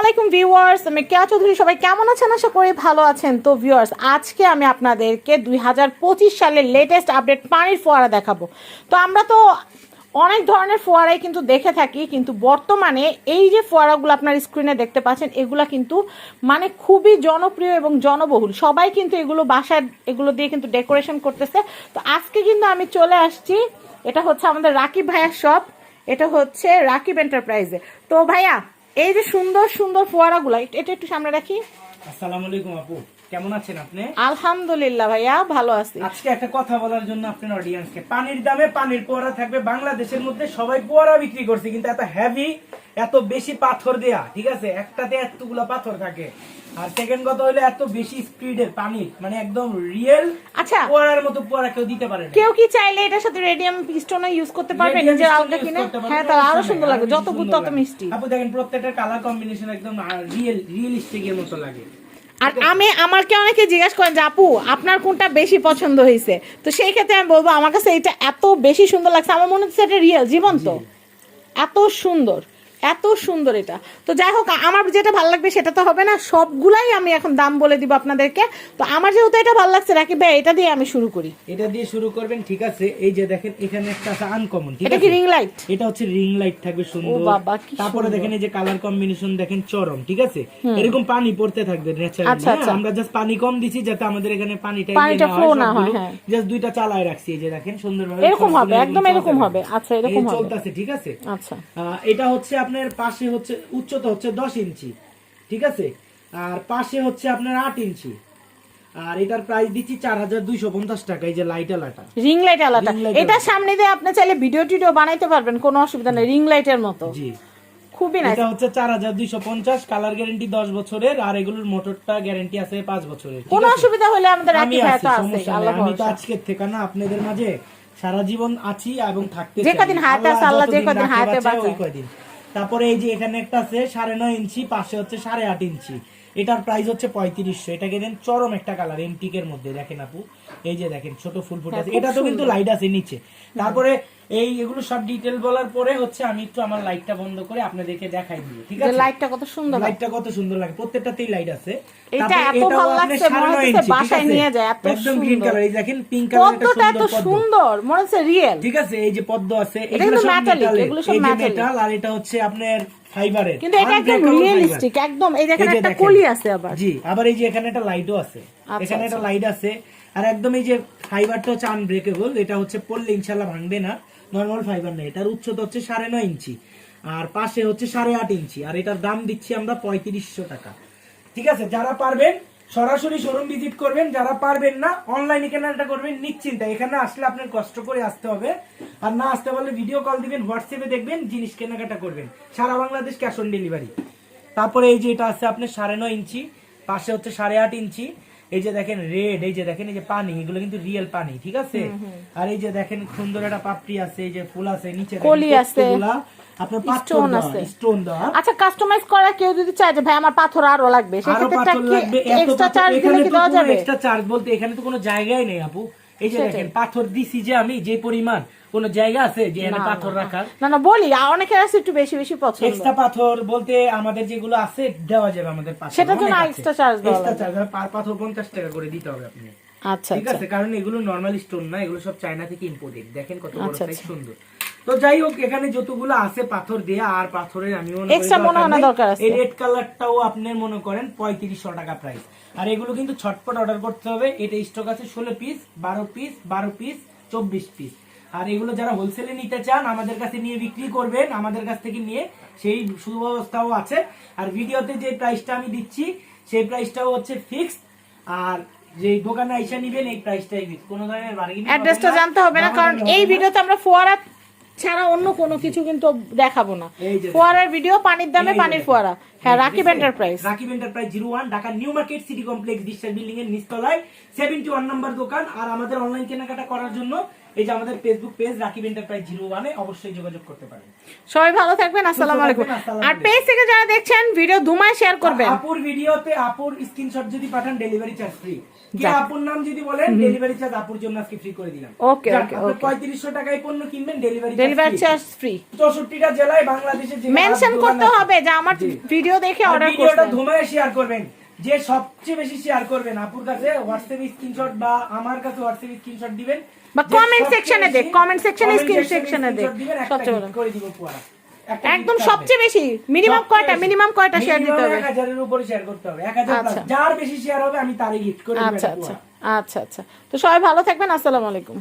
আলাইকুম ভিউয়ার্স। আমি কেয়া চৌধুরী। সবাই কেমন আছেন? আশা করি ভালো আছেন। তো, ভিউয়ার্স, আজকে আমি আপনাদেরকে দুই হাজার পঁচিশ সালের লেটেস্ট আপডেট পানির ফোয়ারা দেখাবো। তো, আমরা তো অনেক ধরনের ফোয়ারাই কিন্তু দেখে থাকি, কিন্তু বর্তমানে এই যে ফোয়ারাগুলো আপনার স্ক্রিনে দেখতে পাচ্ছেন, এগুলা কিন্তু মানে খুবই জনপ্রিয় এবং জনবহুল। সবাই কিন্তু এগুলো বাসায়, এগুলো দিয়ে কিন্তু ডেকোরেশন করতেছে। তো, আজকে কিন্তু আমি চলে আসছি। এটা হচ্ছে আমাদের রাকিব ভাইয়ার শপ এটা হচ্ছে রাকিব এন্টারপ্রাইজে তো, ভাইয়া এই যে সুন্দর সুন্দর ফোয়ারাগুলো এটা একটু সামনে রাখি। আসসালামু আলাইকুম আপু। কেমন আছেন আপনি? আলহামদুলিল্লাহ ভাইয়া ভালো আছি। আজকে একটা কথা বলার জন্য আপনার অডিয়েন্সকে পানির দামে পানির পোয়ারা থাকবে। বাংলাদেশের মধ্যে সবাই পোয়ারা বিক্রি করছে কিন্তু এত হেভি এত বেশি পাথর দেয়া ঠিক আছে? একটাতে এতগুলো পাথর থাকে। আর সেকেন্ড কথা হলো এত বেশি স্পিডের পানি মানে একদম রিয়েল আচ্ছা। পোয়ারার মতো পোয়ারা কেউ দিতে পারে না। কেউ কি চাইলে এটার সাথে রেডিয়াম পিস্টনও ইউজ করতে পারবে নিজের আলগা কিনে? হ্যাঁ তাহলে আরও সুন্দর লাগবে যত সুন্দর তত মিষ্টি। আপু দেখেন প্রত্যেকটা কালার কম্বিনেশন একদম রিয়েল রিয়েলিস্টিক এর মতো লাগে। আর আমি আমাকে অনেকে জিজ্ঞেস করেন যে আপু আপনার কোনটা বেশি পছন্দ হয়েছে? তো সেই ক্ষেত্রে আমি বলব আমার কাছে এটা এত বেশি সুন্দর লাগছে। আমার মনে হচ্ছে এটা রিয়েল জীবন্ত। এত সুন্দর। এত সুন্দর এটা। তো যাই হোক আমার যেটা ভালো লাগবে সেটা তো হবে না। সবগুলাই আমি এখন দাম বলে দিব আপনাদেরকে। তো আমার যেহেতু এটা ভালো লাগছে রাকিব ভাই এটা দিয়ে আমি শুরু করি। এটা দিয়ে শুরু করবেন ঠিক আছে? এই যে দেখেন এখানে একটা আছে আনকমন ঠিক এটা কি রিং লাইট এটা হচ্ছে রিং লাইট থাকবে সুন্দর। ও বাবা, কি তারপরে দেখেন এই যে কালার কম্বিনেশন দেখেন চরম ঠিক আছে? এরকম পানি পড়তে থাকবে ন্যাচারালি আচ্ছা, আচ্ছা। আমরা জাস্ট পানি কম দিছি যাতে আমাদের এখানে পানিটা পানিটা flow না হয়, হ্যাঁ। জাস্ট দুইটা চালায় রাখছি এই যে দেখেন সুন্দরভাবে এরকম হবে, একদম এরকম হবে। আচ্ছা, এরকম হবে। চলতেছে ঠিক আছে? আচ্ছা। এটা হচ্ছে আপনার পাশে হচ্ছে উচ্চতা হচ্ছে দশ ইঞ্চি ঠিক আছে? আর পাশে হচ্ছে আপনার আট ইঞ্চি। আর এটার প্রাইস দিচ্ছি চার হাজার দুইশো পঞ্চাশ টাকা এই যে লাইট আলাটা। রিং লাইট light এটা সামনে দিয়ে আপনি চাইলে ভিডিও টিডিও বানাইতে পারবেন কোনো অসুবিধা নেই রিং লাইটের মতো। জি। খুবই নাইস এটা হচ্ছে চার হাজার দুইশো পঞ্চাশ কালার গ্যারেন্টি দশ বছরের আর এগুলোর মোটরটা গ্যারেন্টি আছে পাঁচ বছরের কোনো অসুবিধা হলে আমাদের আমি ভাই তো আছে আল্লাহ আমি তো ভরসা। আজকের থেকে না আপনাদের মাঝে সারা জীবন আছি এবং থাকতে যে কদিন হায়াতে আছে, আল্লাহ যে কদিন রাখে হায়াতে বাঁচায়, ওই বাঁচায়। তারপরে এই যে এখানে একটা আছে সাড়ে নয় ইঞ্চি পাশে হচ্ছে সাড়ে আট ইঞ্চি। এটার প্রাইস হচ্ছে পঁয়ত্রিশশো। এটা কিনেন চরম একটা কালার এন্টিকের মধ্যে দেখেন আপু। এই যে দেখেন ছোট ফুল ফুটে হ্যাঁ, আছে। এটা তো কিন্তু লাইট আছে নিচে। তারপরে এই এগুলো সব ডিটেল বলার পরে হচ্ছে আমি একটু আমার লাইটটা বন্ধ করে আপনাদেরকে দেখাই দিব ঠিক আছে? লাইটটা কত সুন্দর লাইটটা কত সুন্দর লাগে। প্রত্যেকটাতেই লাইট আছে। এটা এত ভালো লাগছে, মনে হচ্ছে বাসায় নিয়ে যায়, এত একদম গ্রিন কালার এই দেখেন পিঙ্ক কালার পদ্মটা এত সুন্দর মনে হচ্ছে রিয়েল ঠিক আছে? এই যে পদ্ম আছে এগুলো সব metallic, এগুলো সব metal আর এটা হচ্ছে আপনার ফাইবারের কিন্তু এটা একদম রিয়েলিস্টিক একদম এই দেখেন একটা কলি আছে আবার। জি আবার এই যে এখানে একটা লাইটও আছে। আচ্ছা, এখানে একটা লাইট আছে। আর একদম এই যে ফাইবারটা হচ্ছে আনব্রেকেবল এটা হচ্ছে পড়লে ইনশাল্লাহ ভাঙবে না নর্মাল ফাইবার নেই। এটার উচ্চতা হচ্ছে সাড়ে নয় ইঞ্চি আর পাশে হচ্ছে সাড়ে আট ইঞ্চি আর এটার দাম দিচ্ছি আমরা পঁয়ত্রিশশো টাকা। ঠিক আছে যারা পারবেন সরাসরি শোরুম ভিজিট করবেন যারা পারবেন না অনলাইনে কেনাকাটা করবেন নিশ্চিন্তা। এখানে আসলে আপনার কষ্ট করে আসতে হবে। আর না আসতে পারলে ভিডিও কল দিবেন হোয়াটসঅ্যাপে দেখবেন জিনিস কেনাকাটা করবেন। সারা বাংলাদেশ ক্যাশ অন ডেলিভারি তারপরে এই যে এটা আছে আপনার সাড়ে নয় ইঞ্চি পাশে হচ্ছে সাড়ে আট ইঞ্চি। এই যে দেখেন রেড এই যে দেখেন এই যে পানি এগুলো কিন্তু রিয়েল পানি ঠিক আছে? আর এই যে দেখেন সুন্দর একটা পাপড়ি আছে এই যে ফুল আছে নিচে কলি আছে, আপনার আছে। স্টোন দেওয়া। আচ্ছা কাস্টমাইজ করা কেউ যদি চায় যে ভাই আমার পাথর আরও লাগবে সেক্ষেত্রে লাগবে এক্সট্রা চার্জ দিলে কি দেওয়া যাবে? এক্সট্রা চার্জ বলতে এখানে তো কোনো জায়গাই নেই আপু। এই যে দেখেন পাথর দিছি যে আমি যে পরিমাণ কোনো জায়গা আছে যে এখানে পাথর রাখার? না না বলি অনেকের আছে একটু বেশি বেশি পছন্দ। এক্সট্রা পাথর বলতে আমাদের যেগুলো আছে দেওয়া যাবে আমাদের পাথর। সেটার জন্য দেওয়া এক্সট্রা লাগবে। চার্জ পার পাথর পঞ্চাশ টাকা করে দিতে হবে আপনি। আচ্ছা ঠিক আচ্ছা। আছে? কারণ এগুলো নর্মাল স্টোন না এগুলো সব চায়না থেকে ইম্পোর্টেড দেখেন কত বড় সাইজ আচ্ছা। সুন্দর। তো যাই হোক এখানে যতগুলো আছে পাথর দেয়া আর পাথরের আমি Extra মনে দরকার আছে। এই রেড কালারটাও আপনি মনে করেন পঁয়ত্রিশশো টাকা প্রাইস আর এগুলো কিন্তু ছটপট অর্ডার করতে হবে। এটা স্টক আছে ষোলো পিস বারো পিস বারো পিস চব্বিশ পিস আর এগুলো যারা হোলসেলে নিতে চান আমাদের কাছে নিয়ে বিক্রি করবেন আমাদের কাছ থেকে নিয়ে সেই সুব্যবস্থাও আছে। আর ভিডিওতে যে প্রাইসটা আমি দিচ্ছি সেই প্রাইসটাও হচ্ছে ফিক্সড আর যে দোকানে আইসা নিবেন এই প্রাইসটাই ফিক্স কোনো ধরনের বার্গেনিং অ্যাড্রেসটা জানতে হবে না কারণ এই ভিডিওতে আমরা ফোয়ারা ছাড়া অন্য কোনো কিছু কিন্তু দেখাবো না। ফোয়ারার ভিডিও পানির দামে পানির ফোয়ারা। হ্যাঁ Rakib enterprise Rakib enterprise zero one Dhaka new market city complex ডিস্টার building এর নিচতলায় সেভেন্টি ওয়ান নাম্বার দোকান। আর আমাদের অনলাইন কেনাকাটা করার জন্য এই যে আমাদের Facebook page Rakib enterprise zero ওয়ানে অবশ্যই যোগাযোগ করতে পারেন। সবাই ভালো থাকবেন আসসালামু আলাইকুম। আর পেজ থেকে যারা দেখছেন ভিডিও দুমায় শেয়ার করবেন। আপুর ভিডিওতে আপুর স্ক্রিনশট যদি পাঠান ডেলিভারি চার্জ ফ্রি কি আপুর নাম যদি বলেন ডেলিভারি চার্জ আপুর জন্য আজকে ফ্রি করে দিলাম। Okay, আপনি okay. পঁয়ত্রিশশো টাকায় পণ্য কিনবেন ডেলিভারি ডেলিভারি চার্জ ফ্রি চৌষট্টিটা জেলায় বাংলাদেশের মেনশন করতে হবে যে আমার ভিডিও দেখে অর্ডার ভিডিওটা করতে ধুমায় শেয়ার করবেন। যে সবচেয়ে বেশি শেয়ার করবেন আপুর কাছে হোয়াটসঅ্যাপ স্ক্রিনশট বা আমার কাছে হোয়াটসঅ্যাপ স্ক্রিনশট দিবেন। বা section এ section এ দেখ, screenshot দিবেন, একটা সবচেয়ে করে দিব। একটা একদম সবচেয়ে বেশি। মিনিমাম কয়টা? মিনিমাম কয়টা শেয়ার দিতে হবে? এক হাজারের উপরে শেয়ার করতে হবে। এক হাজার আচ্ছা। plus। যার বেশি শেয়ার হবে আমি তারই গিফট করে দিব আচ্ছা আচ্ছা। আচ্ছা আচ্ছা। তো সবাই ভালো থাকবেন। আসসালামু আলাইকুম।